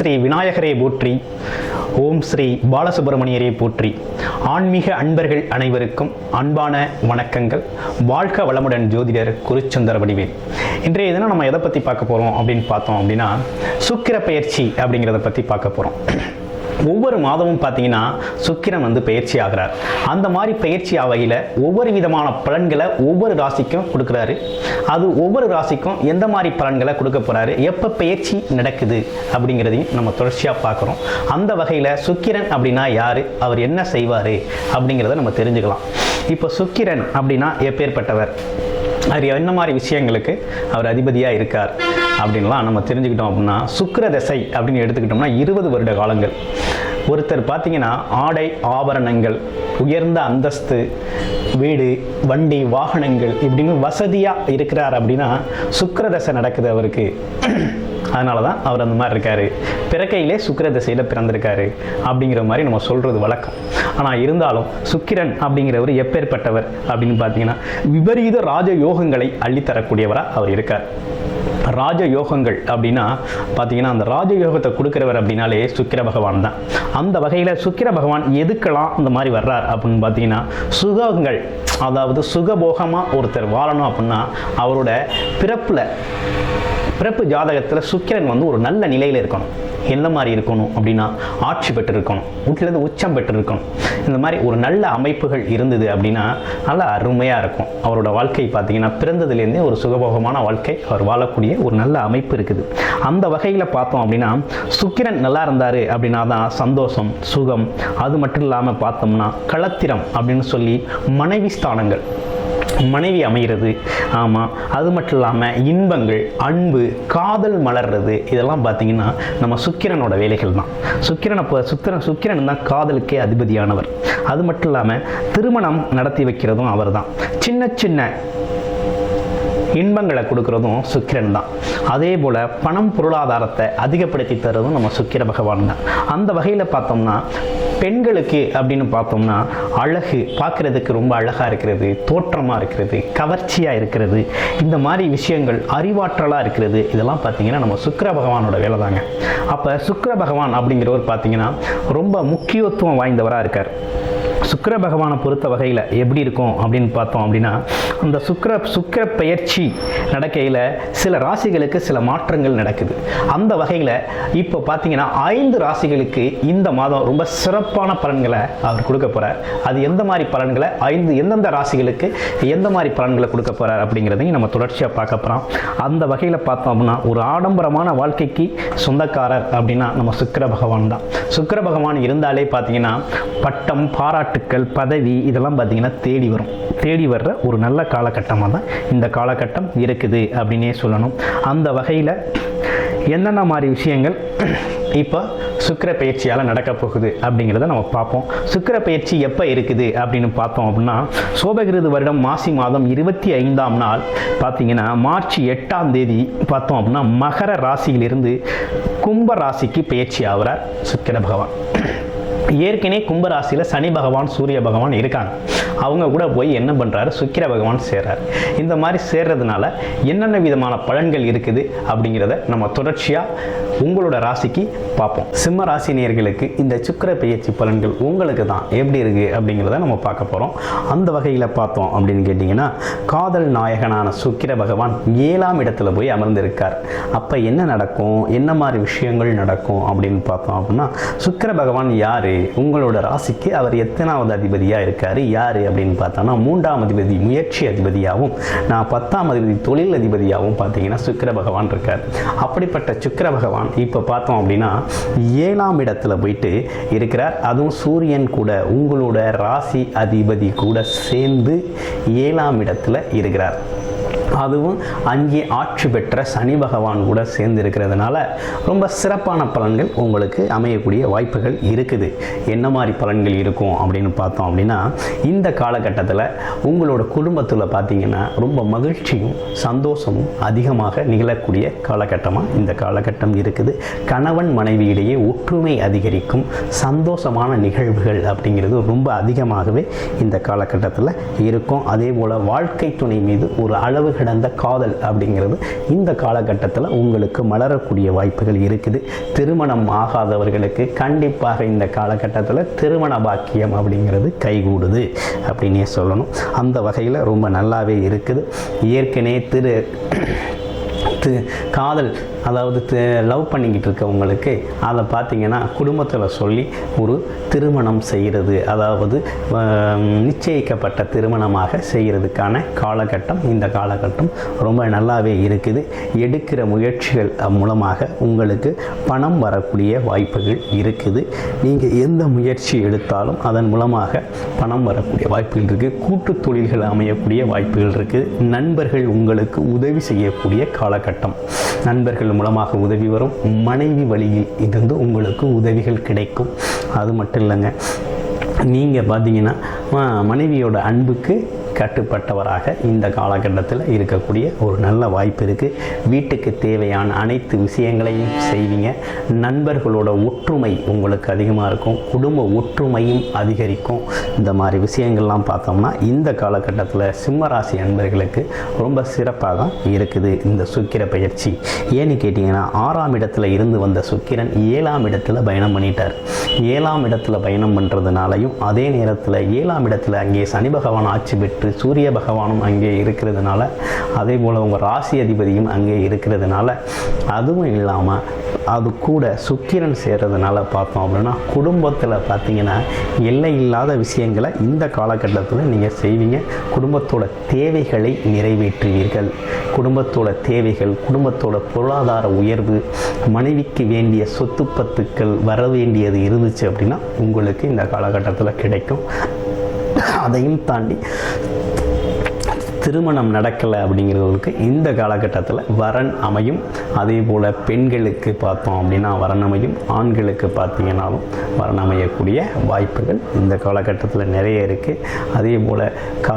ஸ்ரீ விநாயகரே போற்றி. ஓம் ஸ்ரீ பாலசுப்பிரமணியரே போற்றி. ஆன்மீக அன்பர்கள் அனைவருக்கும் அன்பான வணக்கங்கள். வாழ்க வளமுடன் ஜோதிடர் குருச்சந்தர வடிவேல். இன்றைய தினம் நம்ம எதை பற்றி பார்க்க போகிறோம் அப்படின்னு பார்த்தோம் அப்படின்னா சுக்கிர பயிற்சி அப்படிங்கிறத பற்றி பார்க்க போகிறோம் ஒவ்வொரு மாதமும் பார்த்தீங்கன்னா சுக்கிரன் வந்து பயிற்சி ஆகிறார். அந்த மாதிரி பயிற்சி ஆகையில் ஒவ்வொரு விதமான பலன்களை ஒவ்வொரு ராசிக்கும் கொடுக்குறாரு. அது ஒவ்வொரு ராசிக்கும் எந்த மாதிரி பலன்களை கொடுக்க போகிறாரு எப்போ பயிற்சி நடக்குது? அப்படிங்கிறதையும் நம்ம தொடர்ச்சியாக பார்க்குறோம். அந்த வகையில் சுக்கிரன் அப்படின்னா யார்? அவர் என்ன செய்வார்? அப்படிங்கிறத நம்ம தெரிஞ்சுக்கலாம். இப்போ சுக்கிரன் அப்படின்னா எப்பேற்பட்டவர் அவர் என்ன மாதிரி விஷயங்களுக்கு அவர் அதிபதியாக இருக்கார்? அப்படின்லாம் நம்ம தெரிஞ்சுக்கிட்டோம் அப்படின்னா சுக்கர தசை அப்படின்னு எடுத்துக்கிட்டோம்னா இருபது வருட காலங்கள். ஒருத்தர் பார்த்தீங்கன்னா ஆடை ஆபரணங்கள் உயர்ந்த அந்தஸ்து வீடு வண்டி வாகனங்கள் இப்படின்னு வசதியாக இருக்கிறார் அப்படின்னா சுக்கிர தசை நடக்குது அவருக்கு. அதனால தான் அவர் அந்த மாதிரி இருக்காரு. பிறக்கையிலே சுக்கிர திசையில் பிறந்திருக்காரு அப்படிங்கிற மாதிரி நம்ம சொல்கிறது வழக்கம். ஆனால் இருந்தாலும் சுக்கிரன் அப்படிங்கிறவர் எப்பேற்பட்டவர் அப்படின்னு பார்த்தீங்கன்னா விபரீத ராஜ யோகங்களை அள்ளித்தரக்கூடியவராக அவர் இருக்கார். ராஜ யோகங்கள் அப்படின்னா பார்த்தீங்கன்னா அந்த ராஜ யோகத்தை கொடுக்குறவர் அப்படின்னாலே சுக்கிர பகவான் தான். அந்த வகையில் சுக்கிர பகவான் எதுக்கெல்லாம் இந்த மாதிரி வர்றார் அப்படின்னு பார்த்தீங்கன்னா சுகங்கள் அதாவது சுகபோகமாக ஒருத்தர் வாழணும் அப்படின்னா அவரோட பிறப்பில் பிறப்பு ஜாதகத்தில் சுக்கிரன் வந்து ஒரு நல்ல நிலையில் இருக்கணும். எந்த மாதிரி இருக்கணும் அப்படின்னா ஆட்சி பெற்று இருக்கணும் வீட்டிலேருந்து உச்சம் பெற்றிருக்கணும். இந்த மாதிரி ஒரு நல்ல அமைப்புகள் இருந்தது அப்படின்னா நல்லா அருமையாக இருக்கும். அவரோட வாழ்க்கை பார்த்தீங்கன்னா பிறந்ததுலேருந்தே ஒரு சுகபோகமான வாழ்க்கை அவர் வாழக்கூடிய ஒரு நல்ல அமைப்பு இருக்குது. அந்த வகையில் பார்த்தோம் அப்படின்னா சுக்கிரன் நல்லா இருந்தார் அப்படின்னா தான் சந்தோஷம் சுகம் அது மட்டும் இல்லாமல் பார்த்தோம்னா களத்திரம் அப்படின்னு சொல்லி மனைவி ஸ்தானங்கள். மனைவி அமைகிறது ஆமாம் அது மட்டும் இல்லாமல் இன்பங்கள் அன்பு காதல் மலர்றது இதெல்லாம் பார்த்தீங்கன்னா நம்ம சுக்கிரனோட வேலைகள் தான். சுக்கிரனை இப்போ சுக்கிரன் சுக்கிரன் தான் காதலுக்கே அதிபதியானவர். அது மட்டும் இல்லாமல் திருமணம் நடத்தி வைக்கிறதும் அவர் தான். சின்ன சின்ன இன்பங்களை கொடுக்கறதும் சுக்கிரன் தான். அதே போல் பணம் பொருளாதாரத்தை அதிகப்படுத்தி தர்றதும் நம்ம சுக்கிர பகவான் தான். அந்த வகையில் பார்த்தோம்னா பெண்களுக்கு அப்படின்னு பார்த்தோம்னா அழகு பார்க்குறதுக்கு ரொம்ப அழகாக இருக்கிறது தோற்றமாக இருக்கிறது கவர்ச்சியாக இருக்கிறது இந்த மாதிரி விஷயங்கள் அறிவாற்றலாக இருக்கிறது இதெல்லாம் பார்த்தீங்கன்னா நம்ம சுக்கிர பகவானோட வேலை தாங்க அப்போ சுக்கிர பகவான் அப்படிங்கிறவர் பார்த்திங்கன்னா ரொம்ப முக்கியத்துவம் வாய்ந்தவராக இருக்கார். சுக்கிர பகவானை பொறுத்த வகையில் எப்படி இருக்கும் அப்படின்னு பார்த்தோம் அப்படின்னா அந்த சுக்கிர சுக்கிர பயிற்சி நடக்கையில் சில ராசிகளுக்கு சில மாற்றங்கள் நடக்குது. அந்த வகையில் இப்போ பார்த்தீங்கன்னா ஐந்து ராசிகளுக்கு இந்த மாதம் ரொம்ப சிறப்பான பலன்களை அவர் கொடுக்க போகிறார் அது எந்த மாதிரி பலன்களை ஐந்து எந்தெந்த ராசிகளுக்கு எந்த மாதிரி பலன்களை கொடுக்க போகிறார் அப்படிங்கிறதையும் நம்ம தொடர்ச்சியாக பார்க்க போகிறோம் அந்த வகையில் பார்த்தோம் அப்படின்னா ஒரு ஆடம்பரமான வாழ்க்கைக்கு சொந்தக்காரர் அப்படின்னா நம்ம சுக்கிர பகவான் தான். சுக்கிர பகவான் இருந்தாலே பார்த்தீங்கன்னா பட்டம் பாராட்டு பாராட்டுக்கள் பதவி இதெல்லாம் பார்த்தீங்கன்னா தேடி வரும். தேடி வர்ற ஒரு நல்ல காலகட்டமாக தான் இந்த காலகட்டம் இருக்குது அப்படின்னே சொல்லணும். அந்த வகையில் என்னென்ன மாதிரி விஷயங்கள் இப்போ சுக்கிர பயிற்சியால் நடக்க போகுது அப்படிங்கிறத நம்ம பார்ப்போம். சுக்கிர பயிற்சி எப்போ இருக்குது அப்படின்னு பார்த்தோம் அப்படின்னா சோபகிருது வருடம் மாசி மாதம் இருபத்தி ஐந்தாம் நாள் பார்த்தீங்கன்னா மார்ச் எட்டாம் தேதி பார்த்தோம் அப்படின்னா மகர ராசியிலிருந்து கும்ப ராசிக்கு பயிற்சி ஆகிறார் சுக்கிர பகவான். ஏற்கனவே கும்பராசியில் சனி பகவான் சூரிய பகவான் இருக்காங்க. அவங்க கூட போய் என்ன பண்ணுறாரு சுக்கிர பகவான் சேர்றாரு. இந்த மாதிரி சேர்றதுனால என்னென்ன விதமான பலன்கள் இருக்குது அப்படிங்கிறத நம்ம தொடர்ச்சியாக உங்களோட ராசிக்கு பார்ப்போம். சிம்ம ராசினியர்களுக்கு இந்த சுக்கிர பயிற்சி பலன்கள் உங்களுக்கு தான். எப்படி இருக்குது அப்படிங்கிறத நம்ம பார்க்க போகிறோம் அந்த வகையில் பார்த்தோம் அப்படின்னு கேட்டிங்கன்னா காதல் நாயகனான சுக்கிர பகவான் ஏழாம் இடத்துல போய் அமர்ந்திருக்கார். அப்போ என்ன நடக்கும்? என்ன மாதிரி விஷயங்கள் நடக்கும் அப்படின்னு பார்த்தோம் அப்படின்னா சுக்கிர பகவான் யார்? உங்களோட ராசிக்கு அவர் எத்தனாவது அதிபதியாக இருக்கார்? யார் அப்படின்னு பார்த்தோம்னா மூன்றாம் அதிபதி முயற்சி அதிபதியாகவும் நான் பத்தாம் அதிபதி தொழில் அதிபதியாகவும் பார்த்தீங்கன்னா சுக்கர பகவான் இருக்கார். அப்படிப்பட்ட சுக்கர பகவான் இப்போ பார்த்தோம் அப்படின்னா ஏழாம் இடத்துல போயிட்டு இருக்கிறார். அதுவும் சூரியன் கூட உங்களோட ராசி அதிபதி கூட சேர்ந்து ஏழாம் இடத்துல இருக்கிறார். அதுவும் அங்கே ஆட்சி பெற்ற சனி பகவான் கூட சேர்ந்து இருக்கிறதுனால ரொம்ப சிறப்பான பலன்கள் உங்களுக்கு அமையக்கூடிய வாய்ப்புகள் இருக்குது. என்ன மாதிரி பலன்கள் இருக்கும் அப்படின்னு பார்த்தோம் அப்படின்னா இந்த காலகட்டத்தில் உங்களோட குடும்பத்தில் பார்த்தீங்கன்னா ரொம்ப மகிழ்ச்சியும் சந்தோஷமும் அதிகமாக நிகழக்கூடிய காலகட்டமாக இந்த காலகட்டம் இருக்குது. கணவன் மனைவியிடையே ஒற்றுமை அதிகரிக்கும் சந்தோஷமான நிகழ்வுகள் அப்படிங்கிறது ரொம்ப அதிகமாகவே இந்த காலகட்டத்தில் இருக்கும். அதே போல் வாழ்க்கை துணை மீது ஒரு அளவு கடந்த காதல் அப்படிங்கிறது இந்த காலகட்டத்தில் உங்களுக்கு மலரக்கூடிய வாய்ப்புகள் இருக்குது. திருமணம் ஆகாதவர்களுக்கு கண்டிப்பாக இந்த காலகட்டத்தில் திருமண பாக்கியம் அப்படிங்கிறது கைகூடுது அப்படின்னே சொல்லணும். அந்த வகையில் ரொம்ப நல்லாவே இருக்குது. ஏற்கனவே திரு தி- காதல் அதாவது லவ் பண்ணிக்கிட்டு இருக்கவங்களுக்கு அதை பார்த்தீங்கன்னா குடும்பத்தில் சொல்லி ஒரு திருமணம் செய்கிறது. அதாவது நிச்சயிக்கப்பட்ட திருமணமாக செய்கிறதுக்கான காலகட்டம் இந்த காலகட்டம் ரொம்ப நல்லாவே இருக்குது. எடுக்கிற முயற்சிகள் மூலமாக உங்களுக்கு பணம் வரக்கூடிய வாய்ப்புகள் இருக்குது. நீங்கள் எந்த முயற்சி எடுத்தாலும் அதன் மூலமாக பணம் வரக்கூடிய வாய்ப்புகள் இருக்குது கூட்டு தொழில்கள் அமையக்கூடிய வாய்ப்புகள் இருக்குது நண்பர்கள் உங்களுக்கு உதவி செய்யக்கூடிய காலகட்டம். கட்டம். நண்பர்கள் மூலமாக உதவி வரும். மனைவி வழியில் இருந்து உங்களுக்கு உதவிகள் கிடைக்கும். அது மட்டும் இல்லைங்க. நீங்கள் பார்த்தீங்கன்னா மனைவியோட அன்புக்கு கட்டுப்பட்டவராக இந்த காலகட்டத்தில் இருக்கக்கூடிய ஒரு நல்ல வாய்ப்பு இருக்குது வீட்டுக்கு தேவையான அனைத்து விஷயங்களையும் செய்வீங்க. நண்பர்களோட ஒற்றுமை உங்களுக்கு அதிகமாக இருக்கும். குடும்ப ஒற்றுமையும் அதிகரிக்கும். இந்த மாதிரி விஷயங்கள்லாம் பார்த்தோம்னா இந்த காலகட்டத்தில் சிம்மராசி அன்பர்களுக்கு ரொம்ப சிறப்பாக தான் இருக்குது இந்த சுக்கிர பயிற்சி. ஏன்னு கேட்டிங்கன்னா ஆறாம் இடத்துல இருந்து வந்த சுக்கிரன் ஏழாம் இடத்துல பயணம் பண்ணிட்டார். ஏழாம் இடத்துல பயணம் பண்ணுறதுனாலையும் அதே நேரத்தில் ஏழாம் இடத்துல அங்கே சனி பகவான் ஆட்சி பெற்று சூரிய பகவானும் அங்கே இருக்கிறதுனால அதே போல் உங்கள் ராசி அதிபதியும் அங்கே இருக்கிறதுனால அதுவும் இல்லாமல் அது கூட சுக்கிரன் சேர்றதுனால பார்த்தோம் அப்படின்னா குடும்பத்தில் பார்த்தீங்கன்னா எல்லை இல்லாத விஷயங்களை இந்த காலகட்டத்தில் நீங்கள் செய்வீங்க. குடும்பத்தோட தேவைகளை நிறைவேற்றுவீர்கள். குடும்பத்தோட தேவைகள் குடும்பத்தோட பொருளாதார உயர்வு மனைவிக்கு வேண்டிய சொத்து பத்துக்கள் வர வேண்டியது இருந்துச்சு அப்படின்னா உங்களுக்கு இந்த காலகட்டத்தில் கிடைக்கும். அதையும் தாண்டி திருமணம் நடக்கலை அப்படிங்கிறவங்களுக்கு இந்த காலகட்டத்தில் வரன் அமையும். அதே போல் பெண்களுக்கு பார்த்தோம் அப்படின்னா வரன் அமையும். ஆண்களுக்கு பார்த்தீங்கன்னாலும் வரன் அமையக்கூடிய வாய்ப்புகள் இந்த காலகட்டத்தில் நிறைய இருக்குது அதே போல் கா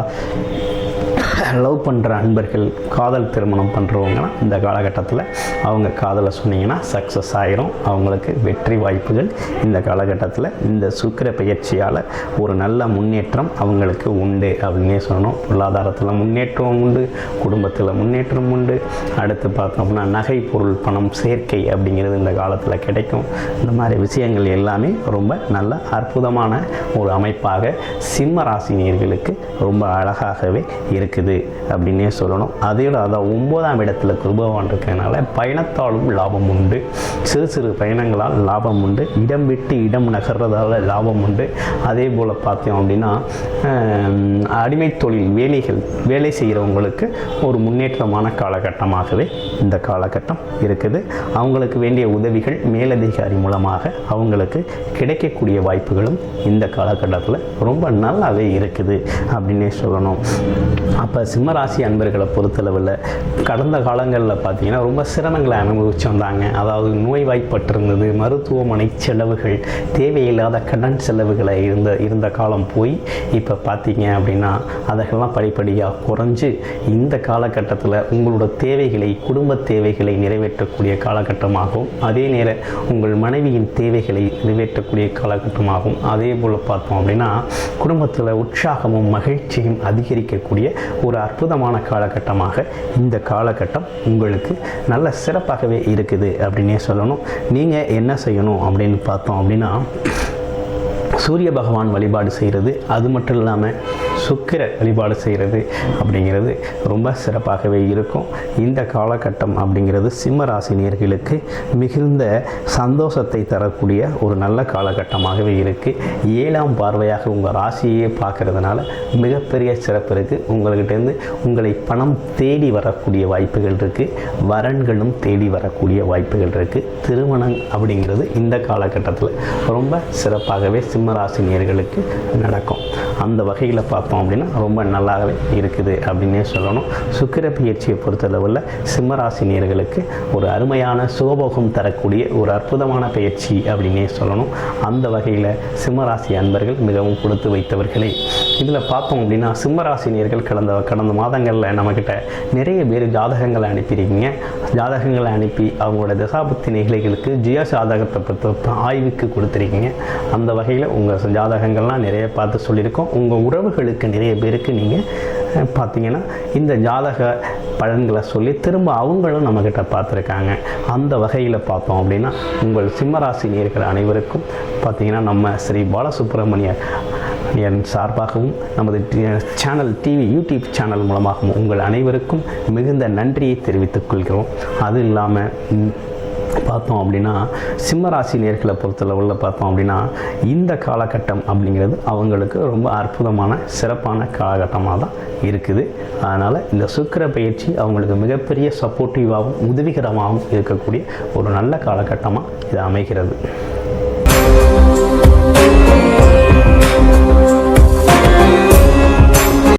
லவ் பண்ணுற அன்பர்கள் காதல் திருமணம் பண்ணுறவங்கன்னா இந்த காலகட்டத்தில் அவங்க காதலை சொன்னீங்கன்னா சக்ஸஸ் ஆகிரும் அவங்களுக்கு வெற்றி வாய்ப்புகள் இந்த காலகட்டத்தில். இந்த சுக்கிர பயிற்சியால் ஒரு நல்ல முன்னேற்றம் அவங்களுக்கு உண்டு அப்படின்னே சொல்லணும். பொருளாதாரத்தில் முன்னேற்றம் உண்டு குடும்பத்தில் முன்னேற்றம் உண்டு. அடுத்து பார்த்தோம்னா நகை பொருள் பணம் சேர்க்கை அப்படிங்கிறது இந்த காலத்தில் கிடைக்கும். இந்த மாதிரி விஷயங்கள் எல்லாமே ரொம்ப நல்ல அற்புதமான ஒரு அமைப்பாக சிம்ம ராசினியர்களுக்கு ரொம்ப அழகாகவே இருக்குது. அப்படின்னே சொல்லணும். அதையோட அதான் ஒன்பதாம் இடத்துல குருபவான் இருக்கிறதுனால பயணத்தாலும் லாபம் உண்டு. சிறு சிறு பயணங்களால் லாபம் உண்டு. இடம் விட்டு இடம் நகர்றதால லாபம் உண்டு. அதே போல் பார்த்தோம் அப்படின்னா அடிமை தொழில் வேலைகள் வேலை செய்கிறவங்களுக்கு ஒரு முன்னேற்றமான காலகட்டமாகவே இந்த காலகட்டம் இருக்குது. அவங்களுக்கு வேண்டிய உதவிகள் மேலதிகாரி மூலமாக அவங்களுக்கு கிடைக்கக்கூடிய வாய்ப்புகளும் இந்த காலகட்டத்தில் ரொம்ப நல்லாவே இருக்குது அப்படின்னே சொல்லணும். அப்போ சிம்மராசி அன்பர்களை பொறுத்தளவில் கடந்த காலங்களில் பார்த்தீங்கன்னா ரொம்ப சிரமங்களை அனுபவிச்சு வந்தாங்க அதாவது நோய்வாய்ப்பட்டிருந்தது மருத்துவமனை செலவுகள் தேவையில்லாத கடன் செலவுகளை இருந்த இருந்த காலம் போய் இப்போ பார்த்தீங்க அப்படின்னா அதெல்லாம் படிப்படியாக குறைஞ்சு இந்த காலகட்டத்தில் உங்களோட தேவைகளை குடும்ப தேவைகளை நிறைவேற்றக்கூடிய காலகட்டமாகும். அதே நேரம் உங்கள் மனைவியின் தேவைகளை நிறைவேற்றக்கூடிய காலகட்டமாகும். அதே போல் பார்த்தோம் அப்படின்னா குடும்பத்தில் உற்சாகமும் மகிழ்ச்சியும் அதிகரிக்கக்கூடிய ஒரு ஒரு அற்புதமான காலகட்டமாக இந்த காலகட்டம் உங்களுக்கு நல்ல சிறப்பாகவே இருக்குது அப்படின்னே சொல்லணும். நீங்கள் என்ன செய்யணும் அப்படின்னு பார்த்தோம் அப்படின்னா சூரிய பகவான் வழிபாடு செய்கிறது. அது மட்டும் இல்லாமல் சுக்கிர வழிபாடு செய்கிறது அப்படிங்கிறது ரொம்ப சிறப்பாகவே இருக்கும். இந்த காலகட்டம் அப்படிங்கிறது சிம்ம ராசினியர்களுக்கு மிகுந்த சந்தோஷத்தை தரக்கூடிய ஒரு நல்ல காலகட்டமாகவே இருக்குது ஏழாம் பார்வையாக உங்கள் ராசியையே பார்க்கறதுனால மிகப்பெரிய சிறப்பு இருக்குது உங்கள்கிட்டேருந்து உங்களை பணம் தேடி வரக்கூடிய வாய்ப்புகள் இருக்குது வரன்களும் தேடி வரக்கூடிய வாய்ப்புகள் இருக்குது திருமணம் அப்படிங்கிறது இந்த காலகட்டத்தில் ரொம்ப சிறப்பாகவே சிம்ம ராசினியர்களுக்கு நடக்கும் அந்த வகையில் பார்த்தோம் அப்படின்னா ரொம்ப நல்லாவே இருக்குது அப்படின்னே சொல்லணும். சுக்கிர பயிற்சியை பொறுத்தளவில் சிம்மராசினியர்களுக்கு ஒரு அருமையான சுகபோகம் தரக்கூடிய ஒரு அற்புதமான பயிற்சி அப்படின்னே சொல்லணும். அந்த வகையில் சிம்மராசி அன்பர்கள் மிகவும் கொடுத்து வைத்தவர்களே. இதில் பார்த்தோம் அப்படின்னா சிம்மராசினியர்கள் கடந்த கடந்த மாதங்களில் நம்மக்கிட்ட நிறைய பேர் ஜாதகங்களை அனுப்பியிருக்கீங்க. ஜாதகங்களை அனுப்பி அவங்களோட தசாபுத்தி நிகழ்களுக்கு ஜிய ஜாதகத்தை பற்றி ஆய்வுக்கு கொடுத்துருக்கீங்க. அந்த வகையில் உங்கள் ஜாதகங்கள்லாம் நிறைய பார்த்து சொல்லியிருக்கோம். உங்கள் உறவுகளுக்கு நிறைய பேருக்கு நீங்கள் பார்த்தீங்கன்னா இந்த ஜாதக பலன்களை சொல்லி திரும்ப அவங்களும் நம்மக்கிட்ட பார்த்துருக்காங்க அந்த வகையில் பார்த்தோம் அப்படின்னா உங்கள் சிம்மராசினி இருக்கிற அனைவருக்கும் பார்த்தீங்கன்னா நம்ம ஸ்ரீ பாலசுப்ரமணியர் என் சார்பாகவும் நமது சேனல் டிவி யூடியூப் சேனல் மூலமாகவும் உங்கள் அனைவருக்கும் மிகுந்த நன்றியை தெரிவித்துக் கொள்கிறோம். அது இல்லாமல் பார்த்தோம் அப்படின்னா சிம்மராசி நேர்களை பொறுத்தளவில் பார்த்தோம் அப்படின்னா இந்த காலகட்டம் அப்படிங்கிறது அவங்களுக்கு ரொம்ப அற்புதமான சிறப்பான காலகட்டமாக தான் இருக்குது. அதனால் இந்த சுக்கிர பயிற்சி அவங்களுக்கு மிகப்பெரிய சப்போர்ட்டிவாகவும் உதவிகரமாகவும் இருக்கக்கூடிய ஒரு நல்ல காலகட்டமாக இது அமைகிறது.